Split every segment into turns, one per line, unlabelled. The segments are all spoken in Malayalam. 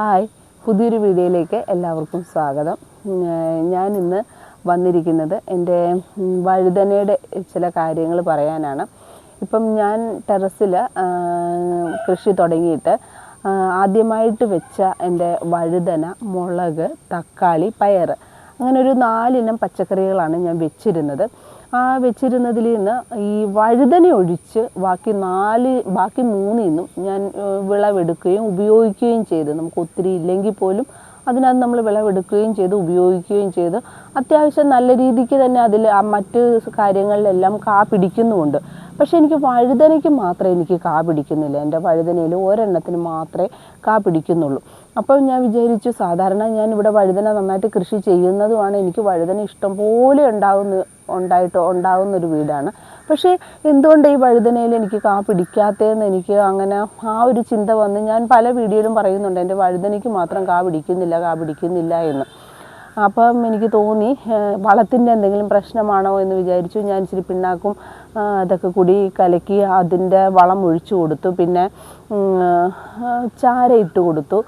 ഹായ്. പുതിയൊരു വീഡിയോയിലേക്ക് എല്ലാവർക്കും സ്വാഗതം. ഞാൻ ഇന്ന് വന്നിരിക്കുന്നത് എന്റെ വഴുതനയുടെ ചില കാര്യങ്ങൾ പറയാനാണ്. ഇപ്പം ഞാൻ ടെറസിൽ കൃഷി തുടങ്ങിയിട്ട് ആദ്യമായിട്ട് വെച്ച എന്റെ വഴുതന മുളക് തക്കാളി പയർ അങ്ങനെ ഒരു നാലിനം പച്ചക്കറികളാണ് ഞാൻ വെച്ചിരുന്നത്. ആ വെച്ചിരുന്നതിൽ നിന്ന് ഈ വഴുതന ഒഴിച്ച് ബാക്കി നാല് ബാക്കി മൂന്നിന്നും ഞാൻ വിളവെടുക്കുകയും ഉപയോഗിക്കുകയും ചെയ്തു. നമുക്ക് ഒത്തിരി ഇല്ലെങ്കിൽ പോലും അതിനകത്ത് നമ്മൾ വിളവെടുക്കുകയും ചെയ്ത് ഉപയോഗിക്കുകയും ചെയ്ത്. അത്യാവശ്യം നല്ല രീതിക്ക് തന്നെ അതിൽ ആ മറ്റ് കാര്യങ്ങളിലെല്ലാം കാ പിടിക്കുന്നുമുണ്ട്. പക്ഷേ എനിക്ക് വഴുതനയ്ക്ക് മാത്രമേ എനിക്ക് കാ പിടിക്കുന്നില്ല. എന്റെ വഴുതനയിൽ ഒരെണ്ണത്തിന് മാത്രമേ കാ പിടിക്കുന്നുള്ളൂ. അപ്പോൾ ഞാൻ വിചാരിച്ചു സാധാരണ ഞാൻ ഇവിടെ വഴുതന നന്നായിട്ട് കൃഷി ചെയ്യുന്നതുമാണ്. എനിക്ക് വഴുതന ഇഷ്ടം പോലെ ഉണ്ടാകുന്ന ഉണ്ടായിട്ട് ഉണ്ടാകുന്നൊരു വീടാണ്. പക്ഷേ എന്തുകൊണ്ട് ഈ വഴുതനയിൽ എനിക്ക് കാ പിടിക്കാത്തതെന്ന് എനിക്ക് അങ്ങനെ ആ ഒരു ചിന്ത വന്ന് ഞാൻ പല വീഡിയോയിലും പറയുന്നുണ്ട് എന്റെ വഴുതനയ്ക്ക് മാത്രം കാ പിടിക്കുന്നില്ല കാ പിടിക്കുന്നില്ല എന്ന്. അപ്പം എനിക്ക് തോന്നി വളത്തിന്റെ എന്തെങ്കിലും പ്രശ്നമാണോ എന്ന് വിചാരിച്ചു. ഞാൻ ഇച്ചിരി പിണ്ണാക്കും അതൊക്കെ കൂടി കലക്കി അതിന്റെ വളം ഒഴിച്ചു കൊടുത്തു. പിന്നെ ചാര ഇട്ട് കൊടുത്തു.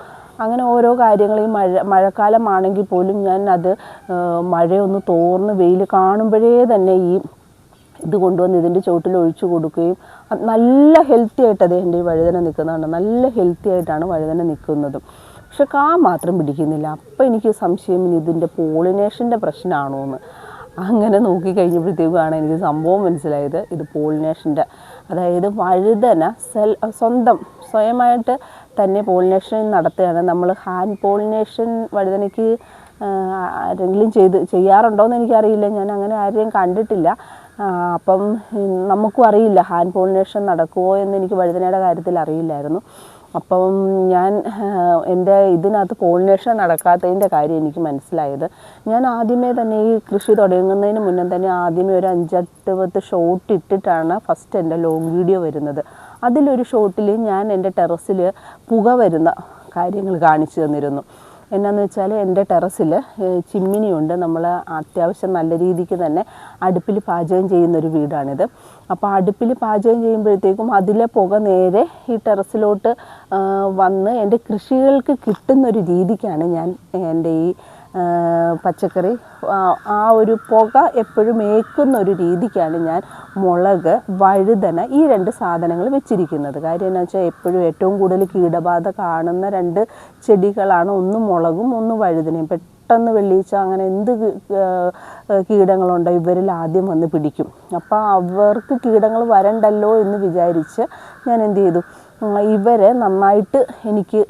അങ്ങനെ ഓരോ കാര്യങ്ങൾ ഈ മഴ മഴക്കാലമാണെങ്കിൽ പോലും ഞാൻ അത് മഴയൊന്ന് തോർന്ന് വെയിൽ കാണുമ്പോഴേ തന്നെ ഈ ഇത് കൊണ്ടുവന്ന് ഇതിന്റെ ചുവട്ടിൽ ഒഴിച്ചു കൊടുക്കുകയും നല്ല ഹെൽത്തി ആയിട്ട് അത് എന്റെ ഈ വഴുതന നിൽക്കുന്നതാണ്. നല്ല ഹെൽത്തി ആയിട്ടാണ് വഴുതന നിൽക്കുന്നതും. പക്ഷെ കാ മാത്രം പിടിക്കുന്നില്ല. അപ്പം എനിക്ക് സംശയം ഇനി ഇതിന്റെ പോളിനേഷന്റെ പ്രശ്നമാണോ എന്ന് അങ്ങനെ നോക്കി കഴിഞ്ഞപ്പോഴത്തേക്കുമാണ് എനിക്ക് സംഭവം മനസ്സിലായത്. ഇത് പോളിനേഷന്റെ അതായത് വഴുതന സെൽ സ്വന്തം സ്വയമായിട്ട് തന്നെ പോളിനേഷൻ നടത്തുകയാണ്. നമ്മൾ ഹാൻഡ് പോളിനേഷൻ വഴുതനയ്ക്ക് ആരെങ്കിലും ചെയ്ത് ചെയ്യാറുണ്ടോ എന്ന് എനിക്കറിയില്ല. ഞാൻ അങ്ങനെ ആരെയും കണ്ടിട്ടില്ല. അപ്പം നമുക്കും അറിയില്ല ഹാൻഡ് പോളിനേഷൻ നടക്കുമോ എന്ന് എനിക്ക് വഴുതനയുടെ കാര്യത്തിൽ അറിയില്ലായിരുന്നു. അപ്പം ഞാൻ എന്റെ ഇതിനകത്ത് പോളിനേഷൻ നടക്കാത്തതിന്റെ കാര്യം എനിക്ക് മനസ്സിലായത്. ഞാൻ ആദ്യമേ തന്നെ ഈ കൃഷി തുടങ്ങുന്നതിന് മുന്നേ തന്നെ ആദ്യമേ ഒരു അഞ്ചെട്ട് പത്ത് ഷോട്ട് ഇട്ടിട്ടാണ് ഫസ്റ്റ് എന്റെ ലോങ് വീഡിയോ വരുന്നത്. അതിലൊരു ഷോട്ടിൽ ഞാൻ എന്റെ ടെറസിൽ പുക വരുന്ന കാര്യങ്ങൾ കാണിച്ചു തന്നിരുന്നു. എന്നാന്ന് വെച്ചാൽ എന്റെ ടെറസിൽ ചിമ്മിനിയുണ്ട്. നമ്മൾ അത്യാവശ്യം നല്ല രീതിക്ക് തന്നെ അടുപ്പിൽ പാചകം ചെയ്യുന്നൊരു വീടാണിത്. അപ്പോൾ അടുപ്പിൽ പാചകം ചെയ്യുമ്പോഴത്തേക്കും അതിലെ പുക നേരെ ഈ ടെറസിലോട്ട് വന്ന് എന്റെ കൃഷികൾക്ക് കിട്ടുന്നൊരു രീതിക്കാണ് ഞാൻ എന്റെ ഈ പച്ചക്കറി. ആ, ഒരു പുക എപ്പോഴും ഏക്കുന്ന ഒരു രീതിക്കാണ് ഞാൻ മുളക് വഴുതന ഈ രണ്ട് സാധനങ്ങൾ വെച്ചിരിക്കുന്നത്. കാര്യം എന്താ വെച്ചാൽ എപ്പോഴും ഏറ്റവും കൂടുതൽ കീടബാധ കാണുന്ന രണ്ട് ചെടികളാണ്. ഒന്ന് മുളകും ഒന്ന് വഴുതനയും. പെട്ടെന്ന് വെള്ളിയിച്ച അങ്ങനെ എന്ത് കീടങ്ങളുണ്ടോ ഇവരിൽ ആദ്യം വന്ന് പിടിക്കും. അപ്പോൾ അവർക്ക് കീടങ്ങൾ വരണ്ടല്ലോ എന്ന് വിചാരിച്ച് ഞാൻ എന്ത് ചെയ്തു? ഇവരെ നന്നായിട്ട് എനിക്ക്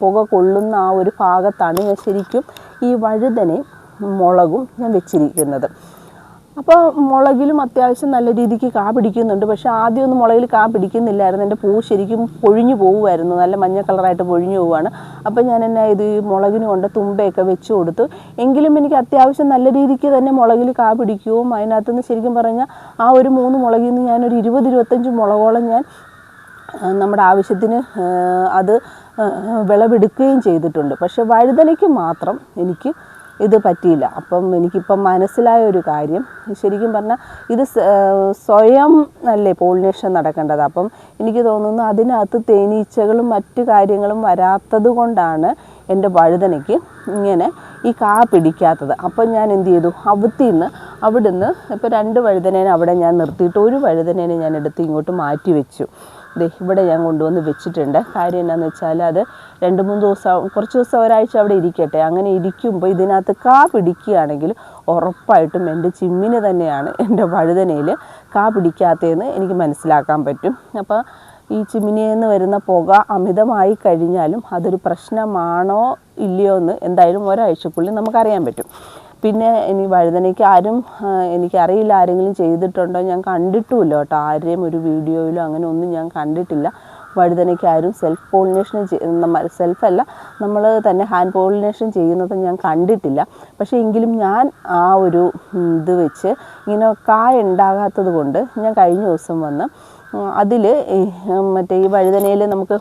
പുക കൊള്ളുന്ന ആ ഒരു ഭാഗത്താണ് ഞാൻ ശരിക്കും ഈ വഴുതനയും മുളകും ഞാൻ വെച്ചിരിക്കുന്നത്. അപ്പോൾ മുളകിലും അത്യാവശ്യം നല്ല രീതിക്ക് കാ പിടിക്കുന്നുണ്ട്. പക്ഷേ ആദ്യമൊന്നും മുളകിൽ കാ പിടിക്കുന്നില്ലായിരുന്നു. എന്റെ പൂ ശരിക്കും പൊഴിഞ്ഞു പോകുമായിരുന്നു നല്ല മഞ്ഞ കളറായിട്ട് പൊഴിഞ്ഞു പോവുകയാണ്. അപ്പോൾ ഞാൻ എന്നെ ഇത് മുളകിന് കൊണ്ട് തുമ്പയൊക്കെ വെച്ച് കൊടുത്തു. എങ്കിലും എനിക്ക് അത്യാവശ്യം നല്ല രീതിക്ക് തന്നെ മുളകിൽ കാ പിടിക്കുകയും അതിനകത്തുനിന്ന് ശരിക്കും പറഞ്ഞാൽ ആ ഒരു മൂന്ന് മുളകിൽ നിന്ന് ഞാനൊരു ഇരുപത് ഇരുപത്തഞ്ച് മുളകോളം ഞാൻ നമ്മുടെ ആവശ്യത്തിന് അത് വിളവെടുക്കുകയും ചെയ്തിട്ടുണ്ട്. പക്ഷെ വഴുതനയ്ക്ക് മാത്രം എനിക്ക് ഇത് പറ്റിയില്ല. അപ്പം എനിക്കിപ്പം മനസ്സിലായ ഒരു കാര്യം ശരിക്കും പറഞ്ഞാൽ ഇത് സ്വയം അല്ലേ പോളിനേഷൻ നടക്കേണ്ടത്? അപ്പം എനിക്ക് തോന്നുന്നു അതിനകത്ത് തേനീച്ചകളും മറ്റു കാര്യങ്ങളും വരാത്തത് കൊണ്ടാണ് എന്റെ വഴുതനയ്ക്ക് ഇങ്ങനെ ഈ കാ പിടിക്കാത്തത്. അപ്പം ഞാൻ എന്ത് ചെയ്തു? അവിത്തിന്ന് അവിടുന്ന് ഇപ്പോൾ രണ്ട് വഴുതനേനെ അവിടെ ഞാൻ നിർത്തിയിട്ട് ഒരു വഴുതനേനെ ഞാൻ എടുത്ത് ഇങ്ങോട്ട് മാറ്റി വെച്ചു. ദേ ഇവിടെ ഞാൻ കൊണ്ടുവന്ന് വെച്ചിട്ടുണ്ട്. കാര്യം എന്നാന്ന് വെച്ചാൽ അത് രണ്ട് മൂന്ന് ദിവസം കുറച്ച് ദിവസം ഒരാഴ്ച അവിടെ ഇരിക്കട്ടെ. അങ്ങനെ ഇരിക്കുമ്പോൾ ഇതിനകത്ത് കാ പിടിക്കുകയാണെങ്കിൽ ഉറപ്പായിട്ടും എന്റെ ചിമ്മിന് തന്നെയാണ് എന്റെ വഴുതനയിൽ കാ പിടിക്കാത്തതെന്ന് എനിക്ക് മനസ്സിലാക്കാൻ പറ്റും. അപ്പോൾ ഈ ചിമ്മിനിയിൽ നിന്ന് വരുന്ന പുക അമിതമായി കഴിഞ്ഞാലും അതൊരു പ്രശ്നമാണോ ഇല്ലയോ എന്ന് എന്തായാലും ഒരാഴ്ചക്കുള്ളിൽ നമുക്കറിയാൻ പറ്റും. പിന്നെ ഇനി വഴുതനയ്ക്ക് ആരും എനിക്കറിയില്ല ആരെങ്കിലും ചെയ്തിട്ടുണ്ടോ. ഞാൻ കണ്ടിട്ടുമില്ല കേട്ടോ. ആരെയും ഒരു വീഡിയോയിലോ അങ്ങനെ ഒന്നും ഞാൻ കണ്ടിട്ടില്ല. വഴുതനയ്ക്ക് ആരും സെൽഫ് പോളിനേഷൻ സെൽഫല്ല നമ്മൾ തന്നെ ഹാൻഡ് പോളിനേഷൻ ചെയ്യുന്നത് ഞാൻ കണ്ടിട്ടില്ല. പക്ഷേ എങ്കിലും ഞാൻ ആ ഒരു ഇത് വെച്ച് ഇങ്ങനെ കായ ഉണ്ടാകാത്തത് കൊണ്ട് ഞാൻ കഴിഞ്ഞ ദിവസം വന്ന് അതിൽ മറ്റേ ഈ വഴുതനയിൽ നമുക്ക്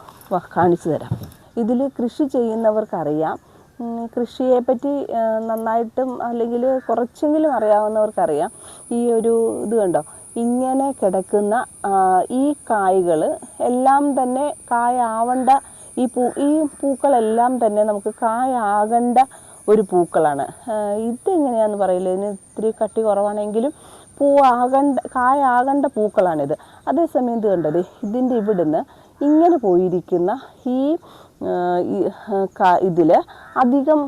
കാണിച്ചു തരാം. ഇതിൽ കൃഷി ചെയ്യുന്നവർക്കറിയാം കൃഷിയെപ്പറ്റി നന്നായിട്ടും അല്ലെങ്കിൽ കുറച്ചെങ്കിലും അറിയാവുന്നവർക്കറിയാം. ഈ ഒരു ഇത് കണ്ടോ? ഇങ്ങനെ കിടക്കുന്ന ഈ കായ്കൾ എല്ലാം തന്നെ കായാവണ്ട ഈ പൂ ഈ പൂക്കളെല്ലാം തന്നെ നമുക്ക് കായാകേണ്ട ഒരു പൂക്കളാണ്. ഇതെങ്ങനെയാന്ന് പറയില്ല? ഇതിന് ഇത്തിരി കട്ടി കുറവാണെങ്കിലും പൂവാകണ്ട കായാകേണ്ട പൂക്കളാണിത്. അതേസമയം ഇത് കണ്ടത് ഇതിന്റെ ഇവിടുന്ന് ഇങ്ങനെ പോയിരിക്കുന്ന ഈ ഇതിൽ അധികം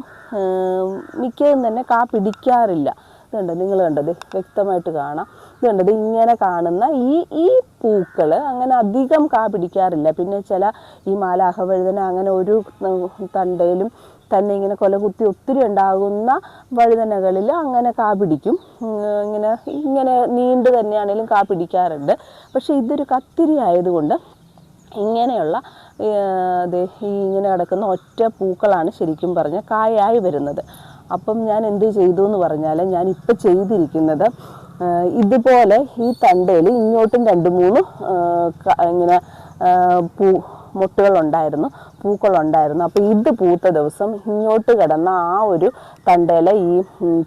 മിക്കതും തന്നെ കാ പിടിക്കാറില്ല. ഇത് കണ്ടോ? നിങ്ങൾ കണ്ടത് വ്യക്തമായിട്ട് കാണാം. ഇത് കണ്ടത് ഇങ്ങനെ കാണുന്ന ഈ ഈ പൂക്കൾ അങ്ങനെ അധികം കാ പിടിക്കാറില്ല. പിന്നെ ചില ഈ മാലാഹവഴുതന അങ്ങനെ ഒരു തണ്ടയിലും തന്നെ ഇങ്ങനെ കൊലകുത്തി ഒത്തിരി ഉണ്ടാകുന്ന വഴുതനകളിൽ അങ്ങനെ കാ പിടിക്കും. ഇങ്ങനെ ഇങ്ങനെ നീണ്ടു തന്നെയാണെങ്കിലും കാ പിടിക്കാറുണ്ട്. പക്ഷേ ഇതൊരു കത്തിരി ആയതുകൊണ്ട് ഇങ്ങനെയുള്ള ഇങ്ങനെ കിടക്കുന്ന ഒറ്റ പൂക്കളാണ് ശരിക്കും പറഞ്ഞാൽ കായായി വരുന്നത്. അപ്പം ഞാൻ എന്ത് ചെയ്തു എന്ന് പറഞ്ഞാൽ ഞാൻ ഇപ്പം ചെയ്തിരിക്കുന്നത് ഇതുപോലെ ഈ തണ്ടയിൽ ഇങ്ങോട്ടും രണ്ട് മൂന്ന് ഇങ്ങനെ പൂ മുട്ടുകളുണ്ടായിരുന്നു പൂക്കളുണ്ടായിരുന്നു. അപ്പോൾ ഇത് പൂത്ത ദിവസം ഇങ്ങോട്ട് കിടന്ന ആ ഒരു തണ്ടയിലെ ഈ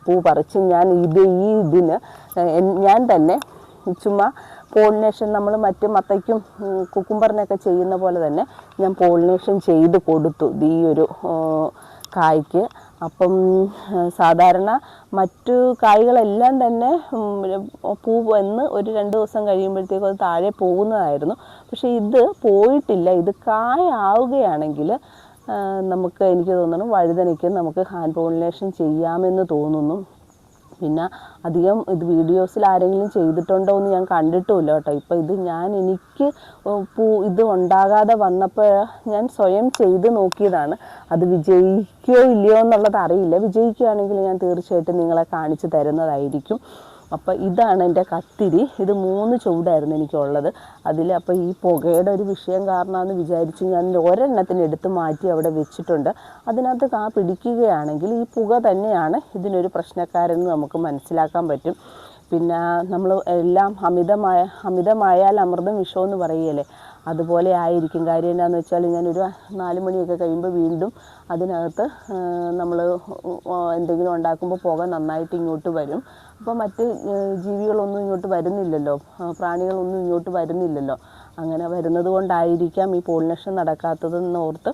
പൂ പറിച്ച് ഞാൻ ഇത് ഈ ഇതിന് ഞാൻ തന്നെ ചുമ്മാ പോളിനേഷൻ നമ്മൾ മറ്റു മത്തയ്ക്കും കുക്കുംബറിനൊക്കെ ചെയ്യുന്ന പോലെ തന്നെ ഞാൻ പോളിനേഷൻ ചെയ്ത് കൊടുത്തു ഈ ഒരു കായ്ക്ക്. അപ്പം സാധാരണ മറ്റു കായ്കളെല്ലാം തന്നെ പൂ വന്ന് ഒരു രണ്ട് ദിവസം കഴിയുമ്പോഴത്തേക്കും അത് താഴെ പോകുന്നതായിരുന്നു. പക്ഷേ ഇത് പോയിട്ടില്ല. ഇത് കായാവുകയാണെങ്കിൽ നമുക്ക് എനിക്ക് തോന്നുന്നു വഴുതനയ്ക്ക് നമുക്ക് ഹാൻഡ് പോളിനേഷൻ ചെയ്യാമെന്ന് തോന്നുന്നു. പിന്നെ അധികം ഇത് വീഡിയോസിൽ ആരെങ്കിലും ചെയ്തിട്ടുണ്ടോ എന്ന് ഞാൻ കണ്ടിട്ടുമില്ല കേട്ടോ. ഇപ്പോൾ ഇത് ഞാൻ എനിക്ക് പൂ ഇത് ഉണ്ടാകാതെ വന്നപ്പോൾ ഞാൻ സ്വയം ചെയ്ത് നോക്കിയതാണ്. അത് വിജയിക്കുകയോ ഇല്ലയോ എന്നുള്ളത് അറിയില്ല. വിജയിക്കുകയാണെങ്കിൽ ഞാൻ തീർച്ചയായിട്ടും നിങ്ങളെ കാണിച്ചു തരുന്നതായിരിക്കും. അപ്പോൾ ഇതാണ് എന്റെ കത്തിരി. ഇത് മൂന്ന് ചുവടായിരുന്നു എനിക്കുള്ളത്. അതിൽ അപ്പോൾ ഈ പുകയുടെ ഒരു വിഷയം കാരണമെന്ന് വിചാരിച്ച് ഞാൻ ഒരെണ്ണത്തിന് എടുത്ത് മാറ്റി അവിടെ വെച്ചിട്ടുണ്ട്. അതിനകത്ത് കാ പിടിക്കുകയാണെങ്കിൽ ഈ പുക തന്നെയാണ് ഇതിനൊരു പ്രശ്നക്കാരെന്ന് നമുക്ക് മനസ്സിലാക്കാൻ പറ്റും. പിന്നെ നമ്മൾ എല്ലാം അമിതമായ അമിതമായാൽ അമൃതം വിഷമെന്ന് പറയുകയല്ലേ അതുപോലെ ആയിരിക്കും. കാര്യം എന്താണെന്ന് വെച്ചാൽ ഞാനൊരു നാല് മണിയൊക്കെ കഴിയുമ്പോൾ വീണ്ടും അതിനകത്ത് നമ്മൾ എന്തെങ്കിലും ഉണ്ടാക്കുമ്പോൾ പുക നന്നായിട്ട് ഇങ്ങോട്ട് വരും. അപ്പോൾ മറ്റ് ജീവികളൊന്നും ഇങ്ങോട്ട് വരുന്നില്ലല്ലോ. പ്രാണികളൊന്നും ഇങ്ങോട്ട് വരുന്നില്ലല്ലോ. അങ്ങനെ വരുന്നത് കൊണ്ടായിരിക്കാം ഈ പോളിനേഷൻ നടക്കാത്തതെന്ന് ഓർത്ത്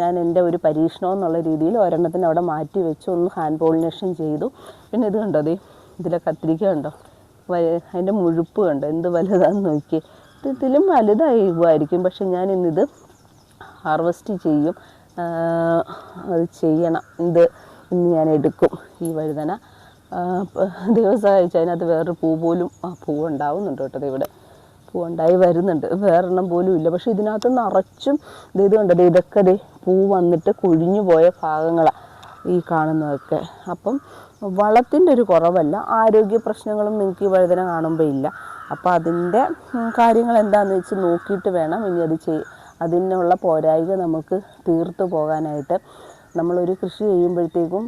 ഞാൻ എന്റെ ഒരു പരീക്ഷണം എന്നുള്ള രീതിയിൽ ഒരെണ്ണത്തിന് അവിടെ മാറ്റി വെച്ച്. ഒന്ന് ഹാൻഡ് പോളിനേഷൻ ചെയ്തു. പിന്നെ ഇത് കണ്ടോ ദേ ഇതിലെ കത്തിരിക്ക കണ്ടോ? അതിന്റെ മുഴുപ്പ് കണ്ടോ? എന്ത് വലുതാന്ന് നോക്കിയേ. ഇത് ഇതിലും വലുതായിരിക്കും പക്ഷെ ഞാൻ ഇന്നിത് ഹാർവെസ്റ്റ് ചെയ്യും. അത് ചെയ്യണം. ഇത് ഇന്ന് ഞാൻ എടുക്കും ഈ വഴുതന. ദിവസം കഴിച്ച് അതിനകത്ത് വേറൊരു പൂ പോലും ആ പൂ ഉണ്ടാവുന്നുണ്ട് കേട്ടോ ദേ ഇവിടെ പൂ ഉണ്ടായി വരുന്നുണ്ട്. വേറെണ്ണം പോലും ഇല്ല. പക്ഷെ ഇതിനകത്ത് നിറച്ചും ഇത് കണ്ടത് ഇതൊക്കെ ദേ പൂ വന്നിട്ട് കൊഴിഞ്ഞു പോയ ഭാഗങ്ങളാണ് ഈ കാണുന്നതൊക്കെ. അപ്പം വളത്തിന്റെ ഒരു കുറവല്ല. ആരോഗ്യ പ്രശ്നങ്ങളും നിങ്ങൾക്ക് ഈ വഴുതന കാണുമ്പോൾ ഇല്ല. അപ്പോൾ അതിന്റെ കാര്യങ്ങൾ എന്താണെന്ന് വെച്ച് നോക്കിയിട്ട് വേണം ഇനി അത് ചെയ് അതിനുള്ള പോരായ്മ നമുക്ക് തീർത്തു പോകാനായിട്ട്. നമ്മളൊരു കൃഷി ചെയ്യുമ്പോഴത്തേക്കും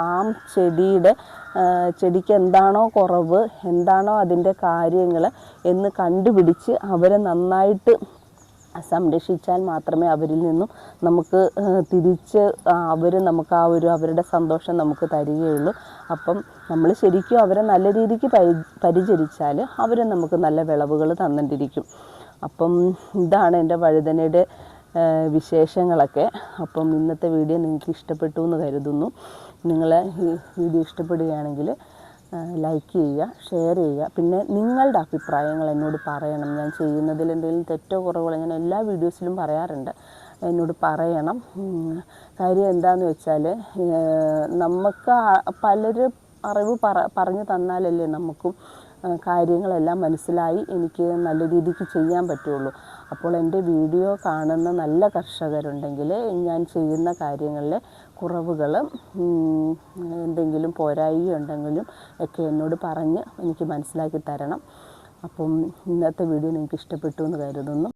ആ ചെടിയുടെ ചെടിക്ക് എന്താണോ കുറവ് എന്താണോ അതിന്റെ കാര്യങ്ങൾ എന്ന് കണ്ടുപിടിച്ച് അവരെ നന്നായിട്ട് സംരക്ഷിച്ചാൽ മാത്രമേ അവരിൽ നിന്നും നമുക്ക് തിരിച്ച് അവർ നമുക്ക് ആ ഒരു അവരുടെ സന്തോഷം നമുക്ക് തരികയുള്ളൂ. അപ്പം നമ്മൾ ശരിക്കും അവരെ നല്ല രീതിക്ക് പരി പരിചരിച്ചാൽ അവർ നമുക്ക് നല്ല വിളവുകൾ തന്നിട്ടിരിക്കും. അപ്പം ഇതാണ് എന്റെ വഴുതനയുടെ വിശേഷങ്ങളൊക്കെ. അപ്പം ഇന്നത്തെ വീഡിയോ നിങ്ങൾക്ക് ഇഷ്ടപ്പെട്ടു എന്ന് കരുതുന്നു. നിങ്ങൾ ഈ വീഡിയോ ഇഷ്ടപ്പെടുകയാണെങ്കിൽ ലൈക്ക് ചെയ്യുക ഷെയർ ചെയ്യുക. പിന്നെ നിങ്ങളുടെ അഭിപ്രായങ്ങൾ എന്നോട് പറയണം. ഞാൻ ചെയ്യുന്നതിൽ എന്തെങ്കിലും തെറ്റോ കുറവുകളോ ഞാൻ എല്ലാ വീഡിയോസിലും പറയാറുണ്ട്. എന്നോട് പറയണം. കാര്യം എന്താണെന്ന് വെച്ചാൽ നമുക്ക് പലരും അറിവ് പറ പറഞ്ഞു തന്നാലല്ലേ നമുക്കും കാര്യങ്ങളെല്ലാം മനസ്സിലായി എനിക്ക് നല്ല രീതിക്ക് ചെയ്യാൻ പറ്റുള്ളൂ. അപ്പോൾ എന്റെ വീഡിയോ കാണുന്ന നല്ല കർഷകരുണ്ടെങ്കിൽ ഞാൻ ചെയ്യുന്ന കാര്യങ്ങളിലെ കുറവുകൾ എന്തെങ്കിലും പോരായിക ഉണ്ടെങ്കിലും ഒക്കെ എന്നോട് പറഞ്ഞ് എനിക്ക് മനസ്സിലാക്കി തരണം. അപ്പം ഇന്നത്തെ വീഡിയോ നിങ്ങൾക്ക് ഇഷ്ടപ്പെട്ടു എന്ന് കരുതുന്നു.